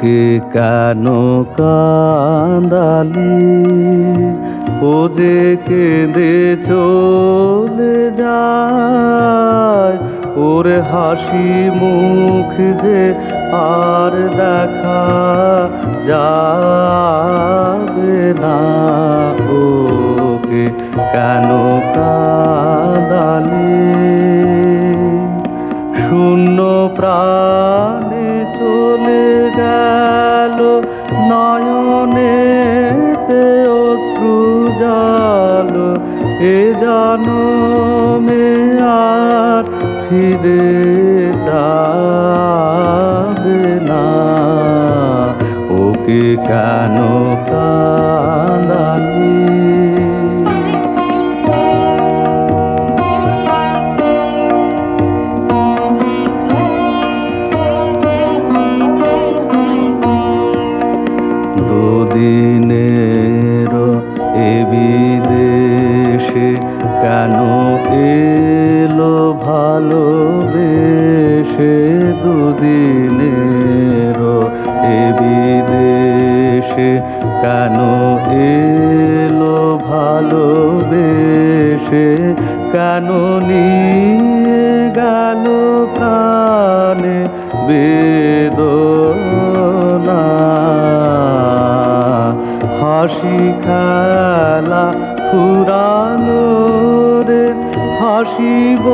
ওকে কেন কান্দালি ও যে কেঁদে চলে যায়, ওর হাসি মুখ যে আর দেখা যাবে না। ওকে কেন কাঁদালি? নয়নেতে অশ্রু জল এ জনমে আর ফিরে যাবে না। ওকে কেন কেন এলো ভালোবেসে দুদিনের এ বিদেশে। কেন এলো ভালোবেসে? কেন নিয়ে গেল প্রাণে বেদনা? হাসি খেলা ফুরালো রে হাসিব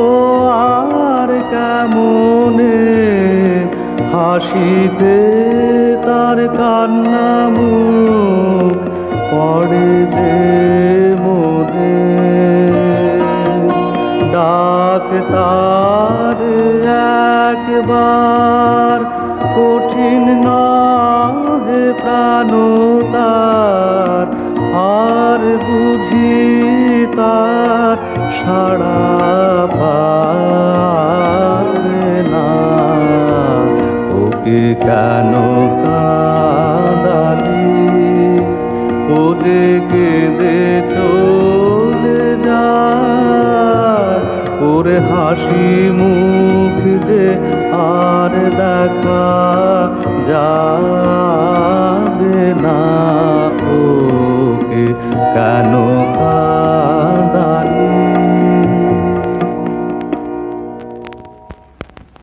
আর কেমনে? হাসিতে তার কান্না মুখ যে মোদে। ডাক তার একবার কঠিন নহে সাড়া পাবে না। ওকে কেন কাঁদালি? ও যে কেঁদে চলে যায় ওর হাসি মুখ যে আর দেখা যাবে